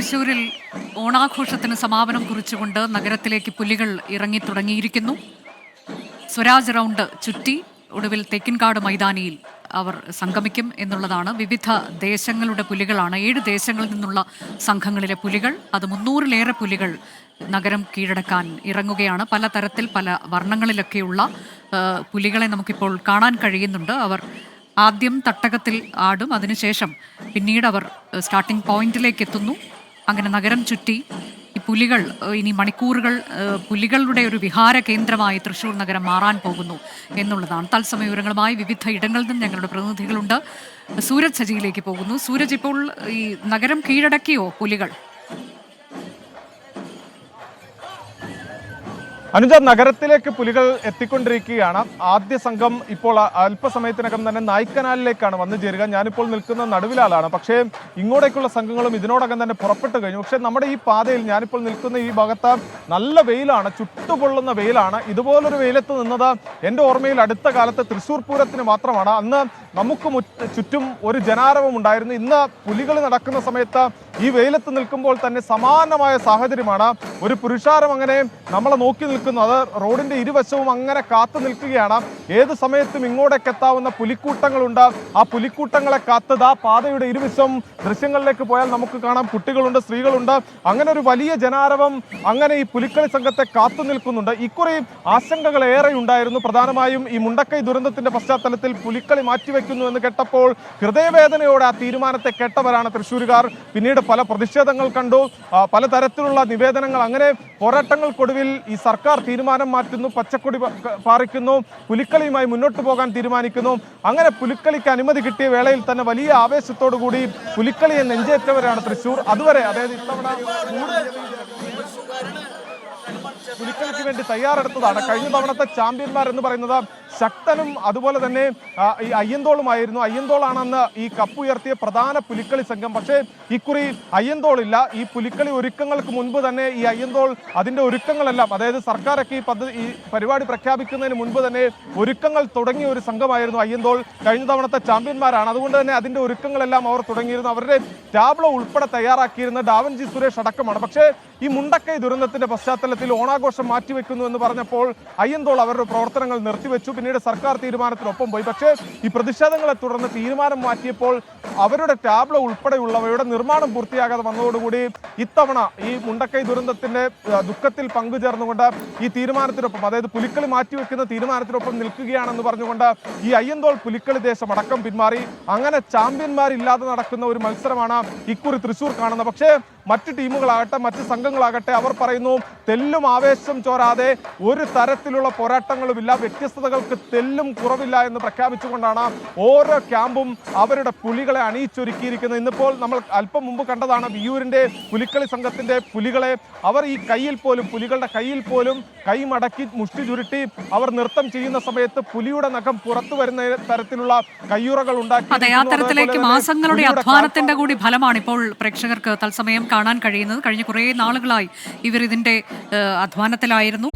തൃശൂരിൽ ഓണാഘോഷത്തിന് സമാപനം കുറിച്ചുകൊണ്ട് നഗരത്തിലേക്ക് പുലികൾ ഇറങ്ങി തുടങ്ങിയിരിക്കുന്നു. സ്വരാജ് റൗണ്ട് ചുറ്റി ഒടുവിൽ തെക്കിൻകാട് മൈതാനിയിൽ അവർ സംഗമിക്കും എന്നുള്ളതാണ്. വിവിധ ദേശങ്ങളുടെ പുലികളാണ്. ഏഴ് ദേശങ്ങളിൽ നിന്നുള്ള സംഘങ്ങളിലെ പുലികൾ അത് മുന്നൂറിലേറെ പുലികൾ നഗരം കീഴടക്കാൻ ഇറങ്ങുകയാണ്. പല തരത്തിൽ പല വർണങ്ങളിലൊക്കെയുള്ള പുലികളെ നമുക്കിപ്പോൾ കാണാൻ കഴിയുന്നുണ്ട്. അവർ ആദ്യം തട്ടകത്തിൽ ആടും അതിനുശേഷം പിന്നീട് അവർ സ്റ്റാർട്ടിംഗ് പോയിന്റിലേക്ക് എത്തുന്നു. അങ്ങനെ നഗരം ചുറ്റി ഈ പുലികൾ ഇനി മണിക്കൂറുകൾ പുലികളുടെ ഒരു വിഹാര കേന്ദ്രമായി തൃശ്ശൂർ നഗരം മാറാൻ പോകുന്നു എന്നുള്ളതാണ്. തത്സമയ വിവരങ്ങളുമായി വിവിധ ഇടങ്ങളിൽ നിന്ന് ഞങ്ങളുടെ പ്രതിനിധികളുണ്ട്. സൂരജ് സജിയിലേക്ക് പോകുന്നു. സൂരജ് ഇപ്പോൾ ഈ നഗരം കീഴടക്കിയോ പുലികൾ? അനുജ നഗരത്തിലേക്ക് പുലികൾ എത്തിക്കൊണ്ടിരിക്കുകയാണ്. ആദ്യ സംഘം ഇപ്പോൾ അല്പസമയത്തിനകം തന്നെ നായ്ക്കനാലിലേക്കാണ് വന്നു ചേരുക. ഞാനിപ്പോൾ നിൽക്കുന്ന നടുവിലാളാണ് പക്ഷേ ഇങ്ങോട്ടേക്കുള്ള സംഘങ്ങളും ഇതിനോടകം തന്നെ പുറപ്പെട്ടു കഴിഞ്ഞു. പക്ഷേ നമ്മുടെ ഈ പാതയിൽ ഞാനിപ്പോൾ നിൽക്കുന്ന ഈ ഭാഗത്ത് നല്ല വെയിലാണ് ചുട്ടുപൊള്ളുന്ന വെയിലാണ്. ഇതുപോലൊരു വെയിലത്ത് നിന്നത് എന്റെ ഓർമ്മയിൽ അടുത്ത കാലത്ത് തൃശ്ശൂർ പൂരത്തിന് മാത്രമാണ്. അന്ന് നമുക്ക് ചുറ്റും ഒരു ജനാരവം ഉണ്ടായിരുന്നു. ഇന്ന് പുലികൾ നടക്കുന്ന സമയത്ത് ഈ വെയിലത്ത് നിൽക്കുമ്പോൾ തന്നെ സമാനമായ സാഹചര്യമാണ്. ഒരു പുരുഷാരം അങ്ങനെ നമ്മളെ നോക്കി നിൽക്കുന്നു. അത് റോഡിന്റെ ഇരുവശവും അങ്ങനെ കാത്തു നിൽക്കുകയാണ്. ഏത് സമയത്തും ഇങ്ങോട്ടേക്ക് എത്താവുന്ന പുലിക്കൂട്ടങ്ങളുണ്ട്. ആ പുലിക്കൂട്ടങ്ങളെ കാത്തത് ആ പാതയുടെ ഇരുവശവും ദൃശ്യങ്ങളിലേക്ക് പോയാൽ നമുക്ക് കാണാം. കുട്ടികളുണ്ട് സ്ത്രീകളുണ്ട്. അങ്ങനെ ഒരു വലിയ ജനാരവം അങ്ങനെ ഈ പുലിക്കളി സംഘത്തെ കാത്തു നിൽക്കുന്നുണ്ട്. ഇക്കുറി ആശങ്കകൾ ഏറെ ഉണ്ടായിരുന്നു. പ്രധാനമായും ഈ മുണ്ടക്കൈ ദുരന്തത്തിന്റെ പശ്ചാത്തലത്തിൽ പുലിക്കളി മാറ്റിവെക്കുന്നു എന്ന് കേട്ടപ്പോൾ ഹൃദയവേദനയോടെ ആ തീരുമാനത്തെ കേട്ടവരാണ് തൃശ്ശൂരുകാർ. പിന്നീട് പല പ്രതിഷേധങ്ങൾ കണ്ടു. പലതരത്തിലുള്ള നിവേദനങ്ങൾ. അങ്ങനെ പോരാട്ടങ്ങൾക്കൊടുവിൽ ഈ സർക്കാർ തീരുമാനം മാറ്റുന്നു പച്ചക്കൊടി പാറിക്കുന്നു പുലിക്കളിയുമായി മുന്നോട്ട് പോകാൻ തീരുമാനിക്കുന്നു. അങ്ങനെ പുലിക്കളിക്ക് അനുമതി കിട്ടിയ വേളയിൽ തന്നെ വലിയ ആവേശത്തോടു കൂടി പുലിക്കളിയെ നെഞ്ചേറ്റവരാണ് തൃശ്ശൂർ. അതുവരെ അതായത് ഇത്തവണ പുലിക്കളിക്ക് വേണ്ടി തയ്യാറെടുത്തതാണ്. കഴിഞ്ഞ തവണത്തെ ചാമ്പ്യന്മാർ എന്ന് പറയുന്നത് ശക്തനും അതുപോലെ തന്നെ ഈ അയ്യന്തോളുമായിരുന്നു. അയ്യന്തോളാണെന്ന് ഈ കപ്പുയർത്തിയ പ്രധാന പുലിക്കളി സംഘം. പക്ഷേ ഇക്കുറി അയ്യന്തോളില്ല. ഈ പുലിക്കളി ഒരുക്കങ്ങൾക്ക് മുൻപ് തന്നെ ഈ അയ്യന്തോൾ അതിന്റെ ഒരുക്കങ്ങളെല്ലാം അതായത് സർക്കാരൊക്കെ ഈ പദ്ധതി ഈ പരിപാടി പ്രഖ്യാപിക്കുന്നതിന് മുൻപ് തന്നെ ഒരുക്കങ്ങൾ തുടങ്ങിയ ഒരു സംഘമായിരുന്നു അയ്യന്തോൾ. കഴിഞ്ഞ തവണത്തെ ചാമ്പ്യന്മാരാണ്. അതുകൊണ്ട് തന്നെ അതിന്റെ ഒരുക്കങ്ങളെല്ലാം അവർ തുടങ്ങിയിരുന്നു. അവരുടെ ടാബ്ലോ ഉൾപ്പെടെ തയ്യാറാക്കിയിരുന്ന ഡാവൻജി സുരേഷ് അടക്കമാണ്. പക്ഷേ ഈ മുണ്ടക്കൈ ദുരന്തത്തിന്റെ പശ്ചാത്തലത്തിൽ ഓണാഘോഷം മാറ്റിവെക്കുന്നു എന്ന് പറഞ്ഞപ്പോൾ അയ്യന്തോൾ അവരുടെ പ്രവർത്തനങ്ങൾ നിർത്തിവെച്ചു. പിന്നീട് സർക്കാർ തീരുമാനത്തിനൊപ്പം പോയി. പക്ഷേ ഈ പ്രതിഷേധങ്ങളെ തുടർന്ന് തീരുമാനം മാറ്റിയപ്പോൾ അവരുടെ ടാബ്ലോ ഉൾപ്പെടെയുള്ളവയുടെ നിർമ്മാണം പൂർത്തിയാകാതെ വന്നതോടുകൂടി ഇത്തവണ ഈ മുണ്ടക്കൈ ദുരന്തത്തിന്റെ ദുഃഖത്തിൽ പങ്കുചേർന്നുകൊണ്ട് ഈ തീരുമാനത്തിനൊപ്പം അതായത് പുലിക്കളി മാറ്റിവെക്കുന്ന തീരുമാനത്തിനൊപ്പം നിൽക്കുകയാണെന്ന് പറഞ്ഞുകൊണ്ട് ഈ അയ്യന്തോൾ പുലിക്കളി ദേശം അടക്കം പിന്മാറി. അങ്ങനെ ചാമ്പ്യന്മാരില്ലാതെ നടക്കുന്ന ഒരു മത്സരമാണ് ഇക്കുറി തൃശൂർ കാണുന്നത്. പക്ഷേ മറ്റ് ടീമുകളാകട്ടെ മറ്റ് സംഘങ്ങളാകട്ടെ അവർ പറയുന്നു തെല്ലും ആവേശം ചോരാതെ ഒരു തരത്തിലുള്ള പോരാട്ടങ്ങളുമില്ല വ്യത്യസ്തതകൾക്ക് തെല്ലും കുറവില്ല എന്ന് പ്രഖ്യാപിച്ചുകൊണ്ടാണ് ഓരോ ക്യാമ്പും അവരുടെ പുലികളെ അണിയിച്ചൊരുക്കിയിരിക്കുന്നത്. ഇന്നിപ്പോൾ നമ്മൾ അല്പം മുമ്പ് കണ്ടതാണ് വിയൂരിന്റെ പുലിക്കളി സംഘത്തിന്റെ പുലികളെ. അവർ ഈ കയ്യിൽ പോലും പുലികളുടെ കയ്യിൽ പോലും കൈ മടക്കി മുഷ്ടി ചുരുട്ടി അവർ നൃത്തം ചെയ്യുന്ന സമയത്ത് പുലിയുടെ നഖം പുറത്തു വരുന്ന തരത്തിലുള്ള കയ്യുറകൾ ഉണ്ടാക്കി. അതെ ആ തരത്തിലേക്ക് മാസങ്ങളുടെ അധ്വാനത്തിന്റെ കൂടി ഫലമാണ് ഇപ്പോൾ പ്രേക്ഷകർക്ക് തത്സമയം കാണാൻ കഴിയുന്നത്. കഴിഞ്ഞ കുറേ നാളുകളായി ഇവർ ഇതിന്റെ അധ്വാനത്തിലായിരുന്നു.